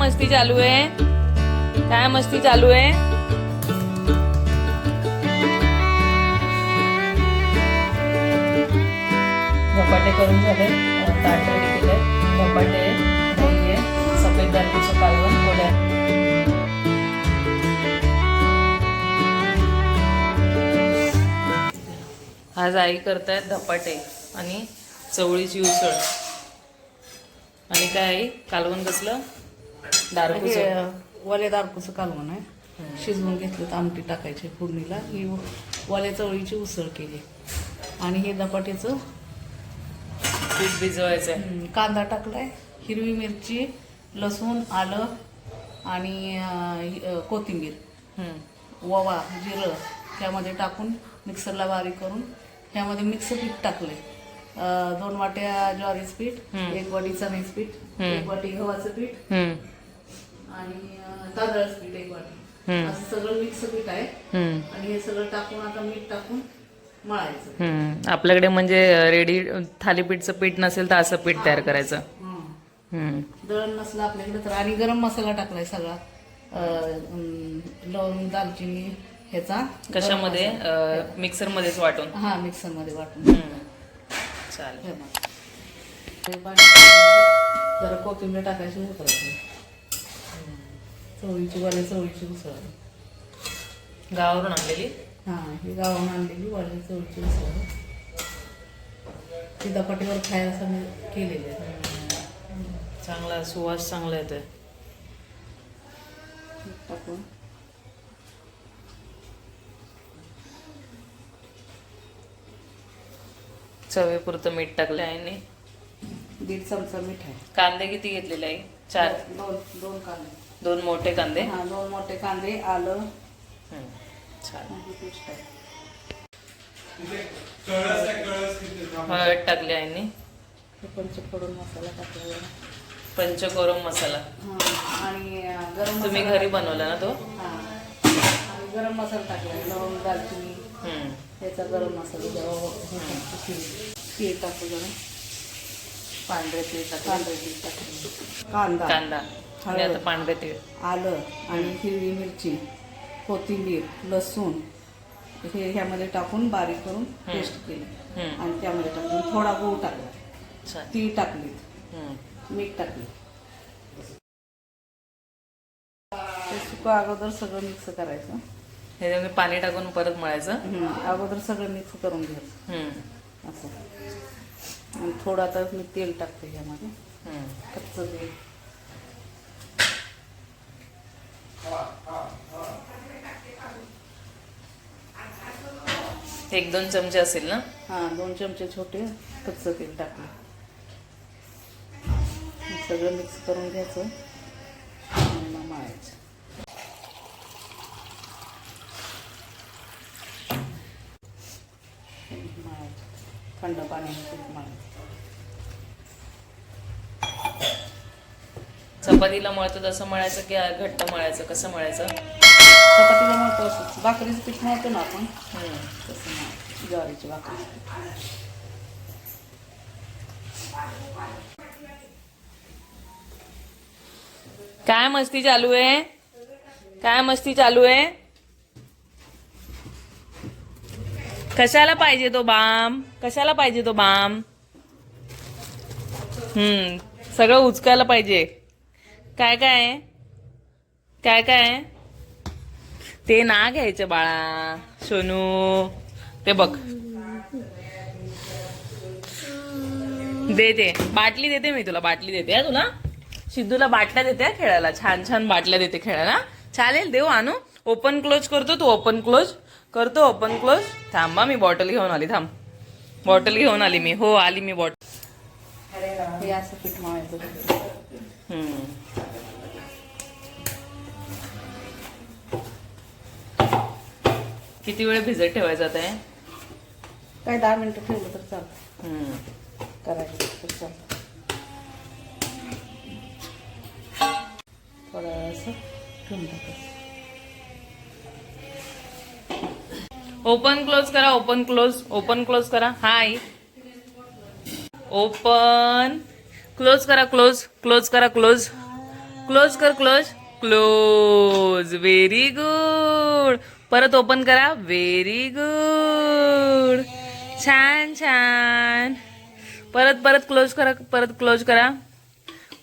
मस्ती चालू आहे? काय मस्ती चालू आहे? धपाटे करून झाले. ताट रेडी केले सफेद दालूचं कालवण पोळ्या आज आई करतायत धपाटे आणि चवळीची उसळ. आणि काय आई? कालवण कसलं? हे वले दारकूचं कालवण आहे शिजवून घेतलं तर आमटी टाकायची फोडणीला ही वल्या चवळीची उसळ केली आणि हे धपाट्याचं पीठ भिजवायचं कांदा टाकलाय हिरवी मिरची लसूण आलं आणि हि- कोथिंबीर. ओवा जिरं त्यामध्ये टाकून मिक्सरला बारीक करून ह्यामध्ये मिक्स पीठ टाकले दोन वाट्या ज्वारीचं पीठ. एक वाटी चण्याचं पीठ. एक वाटी गव्हाचं पीठ. आणि तांदळाचं पीठ एक वाटी. असं सगळं मिक्स पीठ आहे. आणि हे सगळं टाकून आता मीठ टाकून मळायचं. आपल्याकडे म्हणजे रेडी थालीपीठचं पीठ नसेल तर असं पीठ तयार करायचं. दळण नसलं आपल्याकडे तर. आणि गरम मसाला टाकलाय सगळा. लवंग दालचिनी ह्याचा. कशामध्ये? मिक्सर मध्येच वाटून. हा मिक्सरमध्ये वाटून. चालेल. जरा कोथिंबीर टाकायची उतरायची चवळीची वाले चवळीची उसळ. गावावरून आणलेली? हा ही गावाहून आणलेली वाले चवळीची उसळ. ती दपाटीवर खायला सगळं केलेले चांगला सुवास चांगला येतोय टाकून चवीपुरतं मीठ टाकलं आहे दीड चमचा मीठ आहे. कांदे किती घेतलेले आहे चार. दोन दोन कांदे. दोन मोठे कांदे? हा दोन मोठे कांदे आलं. हळद टाकली आहे पंचफोडून मसाला टाकला पंचकोरम मसाला. हा आणि गरम तुम्ही घरी बनवला ना तो? हा आणि गरम मसाला टाकला लवंग दालचिनी. हम्म. याचा गरम मसाला जरा तीळ टाकू जरा. पांढरे तीळ टाकले. पांढरे तीळ टाकले. कांदा. कांदा. आणि आता पांढरे तीळ. आलं आणि हिरवी मिरची कोथिंबीर लसूण हे ह्यामध्ये टाकून बारीक करून पेस्ट केली. आणि त्यामध्ये टाकून थोडा गूळ टाकला. चालेल. तीळ टाकली हम्म. मीठ टाकली. ते सुकं अगोदर सगळं मिक्स करायचं. ह्याच्यामध्ये पाणी टाकून परत मळायचं. अगोदर सगळं मिक्स करून घ्यायचं. असं. आणि थोडं आता मी तेल टाकते ह्यामध्ये. कच्चं तेल. एक दोन चमचे असेल ना? हा दोन चमचे छोटे कच्चं तेल टाकलं. सगळं मिक्स करून घ्यायचं मळायचं. थंड पाण्याने मळायचं. चपातीला मळतो तसं मळायचं की घट्ट मळायचं कसं मळायचं? चपातीला मळतो भाकरीचं पीठ मळतो ना आपण. तसं ज्वारीची भाकरी. काय मस्ती चालू आहे? काय मस्ती चालू आहे? कशाला पाहिजे तो बाम? कशाला पाहिजे तो बाम? हम्म. सगळं उचकायला पाहिजे. काय काय? काय काय? ते ना घ्यायचं बाळा. सोनू ते बघ. देते बाटली देते मी तुला बाटली देते तुला. सिद्धूला बाटल्या देते खेळायला. छान छान बाटल्या देते खेळायला. चालेल देऊ आणू ओपन क्लोज करतो तू ओपन क्लोज करतो ओपन क्लोज थांबा मी बॉटल घेऊन आली थांब. बॉटल घेऊन आली मी. हो आली मी बॉटल हे असं पीठ मळायचं हम्म. किती वेळ भिजत ठेवायचं आता हे? काय दहा मिनिटं ठेवलं तर चालतं. करायचं तर चालतं थोडंसं ठेवून टाकायचं ओपन क्लोज करा ओपन क्लोज ओपन क्लोज करा हाय ओपन क्लोज करा क्लोज क्लोज करा क्लोज क्लोज कर क्लोज क्लोज व्हेरी गुड परत ओपन करा. व्हेरी गुड छान छान. परत परत क्लोज करा परत क्लोज करा.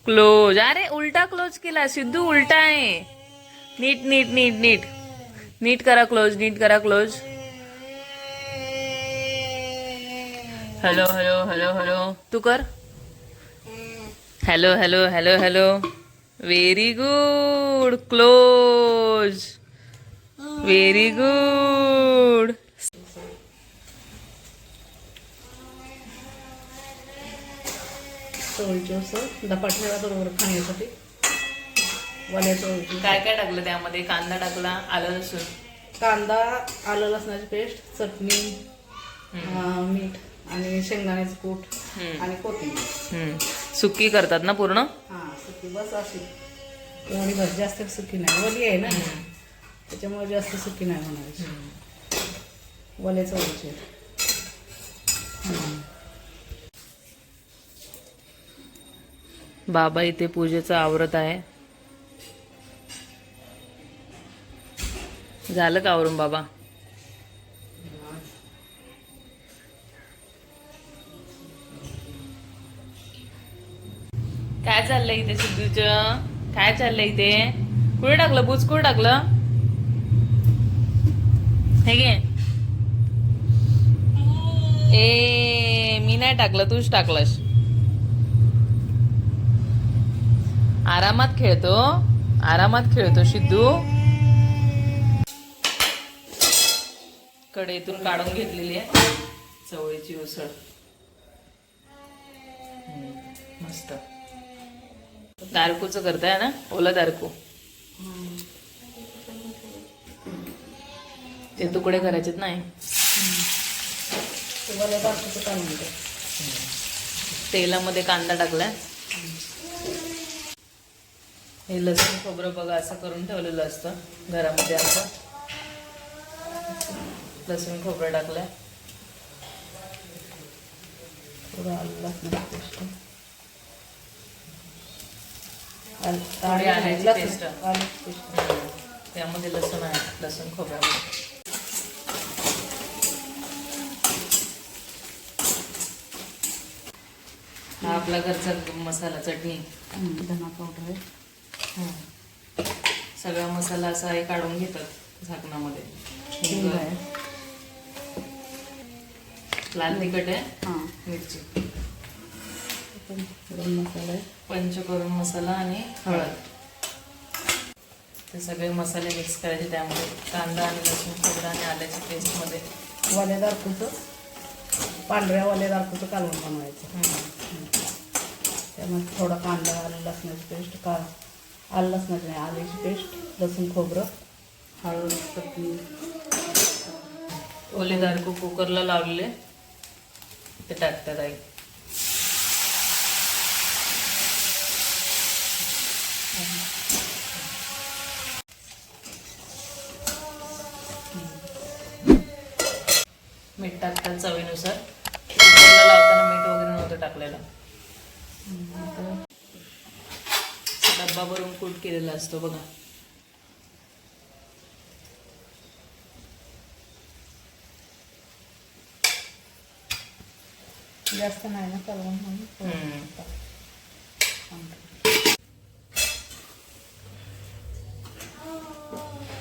क्लोज अरे उलटा क्लोज केला. सिद्धू उलटा आहे. नीट नीट नीट नीट नीट करा क्लोज नीट करा close hello hello hello hello. तू कर. Hello hello hello hello. Very good close very good बरोबर खाण्यासाठी काय काय टाकलं त्यामध्ये? कांदा टाकला आलं लसूण. कांदा आलं लसणाची पेस्ट चटणी मीठ. आणि शेंगदाण्याचं कूट. आणि कोथिंबीर. सुकी करतात ना पूर्ण? हां सुकी. बस अशी. एवढी बस. जास्त सुकी नाही. वली आहे ना? त्याच्यामुळे जास्त सुकी नाही होणार. वल्या चवळीची. हं. बाबा इथे पूजेचं आवरत आहे. झालं का आवरून बाबा? चाललंय इथे सिद्धूच? काय चाललंय इथे? कुठे टाकलं? बुज कुठे टाकलं? हे घे. ए मी नाही टाकलं तूच टाकलंस. आरामात खेळतो आरामात खेळतो सिद्धू. कढईतून काढून घेतलेली आहे. चवळीची उसळ. मस्त. दारकूचं करताय ना? ओला दारकू. ते तुकडे करायचेत नाही. तेलामध्ये कांदा टाकलाय. हे लसूण खोबरं बघा असं करून ठेवलेलं असतं घरामध्ये असं. लसूण खोबरं टाकलंय. थोडं आलं लसणाची पेस्ट आलं- थोडी आलं- आल्याची पेस्ट. त्यामध्ये लसूण आहे. लसूण खोबऱ्यामध्ये हा आपला घरचा मसाला चटणी. धना पावडर आहे. सगळा मसाला असा हे काढून घेतात झाकणामध्ये. लाल तिखट आहे. हां. मिरची. गरम मसाला आहे. पंचकरून मसाला आणि हळद. ते सगळे मसाले मिक्स करायचे त्यामध्ये. कांदा आणि लसूण खोबरा आणि आल्याच्या पेस्टमध्ये वाल्या दारकूचं पांढऱ्या वाल्या दारकूचं कालवण बनवायचं त्यामध्ये थोडा कांदा आलं लसणाची पेस्ट का आलं लसणाची नाही आल्याची पेस्ट लसूण खोबरं हळद चटणी. ओले दारकू कुकरला लावलेले. ते टाकतात आई. मीठ टाकतात चवीनुसार. कुकरला लावताना मीठ वगैरे नव्हतं टाकलेलं. डब्बा भरून कूट केलेला असतो बघा. जास्त नाही ना हम्म.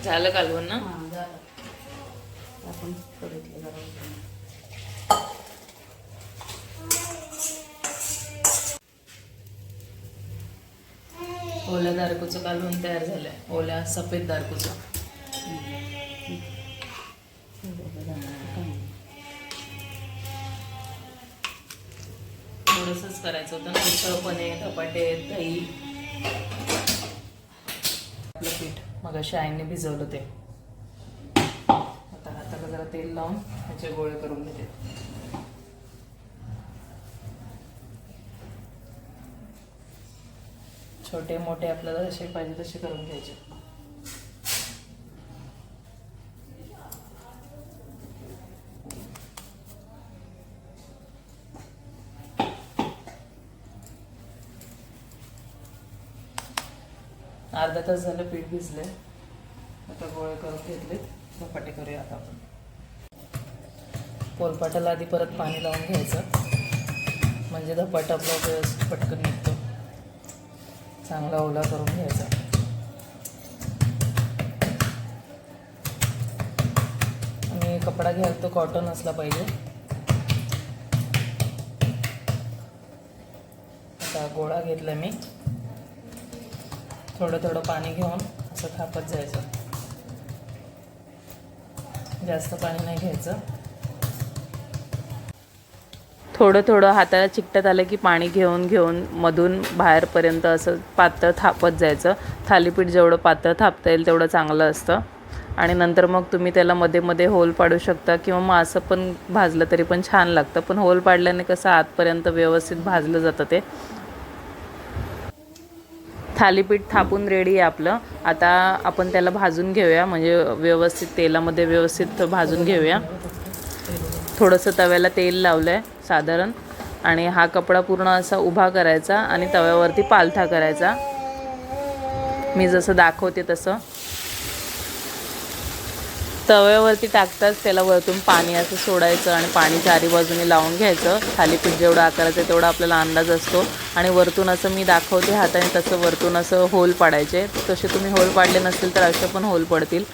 झालं कालवण ना? आपण ओल्या दारकूचं कालवण तयार झालंय. ओल्या सफेद दारकूचं. थोडंसंच करायचं होतं ना उसळ पने धपाटे दही. आपलं पीठ मग आईने भिजवलं ते. आता हाताला जरा तेल लावून त्याचे गोळे करून घेते. छोटे मोठे आपल्याला जसे पाहिजे तसे करून घ्यायचे. अर्धा तास झालं पीठ भिजले. आता गोळे करून घेतले धपाटे करूया आता आपण. पोलपाटाला आधी परत पाणी लावून घ्यायचं. म्हणजे धपाटा आपला पटकन निघतो. चांगला ओला करून घ्यायचा. आणि कपडा घ्याल तो कॉटन असला पाहिजे. आता गोळा घेतला मी. थोडं थोडं पाणी घेऊन असं थापत जायचं. जास्त पाणी नाही घ्यायचं. थोडं थोडं हाताला चिकटत आलं की पाणी घेऊन घेऊन मधून बाहेरपर्यंत असं पातळ थापत जायचं. थालीपीठ जेवढं पातळ थापता येईल तेवढं चांगलं असतं. आणि नंतर मग तुम्ही त्याला मध्ये मध्ये होल पाडू शकता किंवा मग असं पण भाजलं तरी पण छान लागतं. पण होल पाडल्याने कसं आतपर्यंत व्यवस्थित भाजलं जातं ते. थालीपीठ थापून रेडी आहे आपलं. आता आपण त्याला भाजून घेऊया. म्हणजे व्यवस्थित तेलामध्ये व्यवस्थित भाजून घेऊया. थोडंसं तव्याला तेल लावलं आहे साधारण. आणि हा कपडा पूर्ण असा उभा करायचा आणि तव्यावरती पालथा करायचा. मी जसं दाखवते तसं. तव्यावरती टाकताच त्याला वरतून पाणी असं सोडायचं आणि पाणी चारी बाजूने लावून घ्यायचं. थालीपीठ जेवढं आकाराचं आहे तेवढा आपल्याला अंदाज असतो. आणि वरतून असं मी दाखवते हाताने तसं वरतून असं होल पाडायचे. तसे तुम्ही होल पाडले नसतील तर असे पण होल पडतील.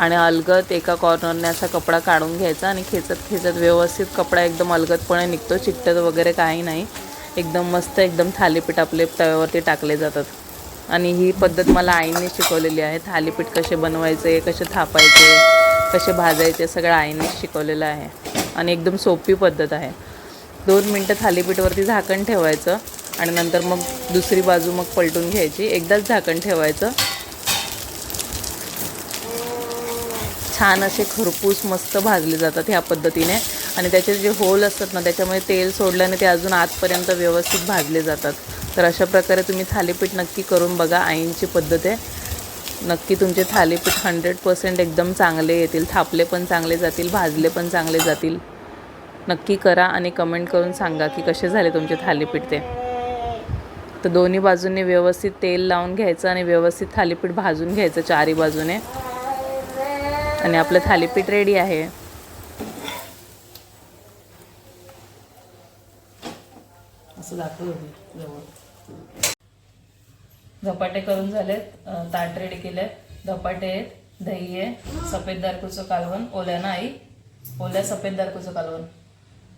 आणि अलगत एका कॉर्नरने असा कपडा काढून घ्यायचा आणि खेचत खेचत व्यवस्थित कपडा एकदम अलगतपणे निघतो चिकटत वगैरे काही नाही. एकदम मस्त एकदम थालीपीठ आपले तव्यावरती टाकले जातात. आणि ही पद्धत मला आईने शिकवलेली आहे. थालीपीठ कसे बनवायचे कसे थापायचे कसे भाजायचे सगळं आईने शिकवलेलं आहे. आणि एकदम सोपी पद्धत आहे. दोन मिनटं थालीपीठवरती झाकण ठेवायचं आणि नंतर मग दुसरी बाजू मग पलटून घ्यायची. एकदाच झाकण ठेवायचं. छान असे खरपूस मस्त भाजले जातात ह्या पद्धतीने. आणि त्याचे जे होल असतात ना त्याच्यामध्ये तेल सोडल्याने ते अजून आतपर्यंत व्यवस्थित भाजले जातात. तर अशा प्रकारे तुम्ही थालीपीठ नक्की करून बघा आईंची पद्धत आहे. नक्की तुमचे थालीपीठ हंड्रेड पर्सेंट एकदम चांगले येतील. थापले पण चांगले जातील भाजले पण चांगले जातील. नक्की करा आणि कमेंट करून सांगा की कसे झाले तुमचे थालीपीठ ते. तर दोन्ही बाजूंनी व्यवस्थित तेल लावून घ्यायचं आणि व्यवस्थित थालीपीठ भाजून घ्यायचं चारी बाजूने. आणि आपलं थालीपीठ रेडी आहे. असं दाखवत जवळ करून झालेत ताट रेडी केले धपाटे आहेत दही आहे सफेद दारकूचं कालवण ओल्या नाही. ओल्या सफेद दारकूचं कालवण.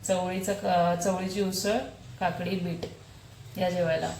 चवळीचं चवळीची उसळ काकडी बीट या जेवायला.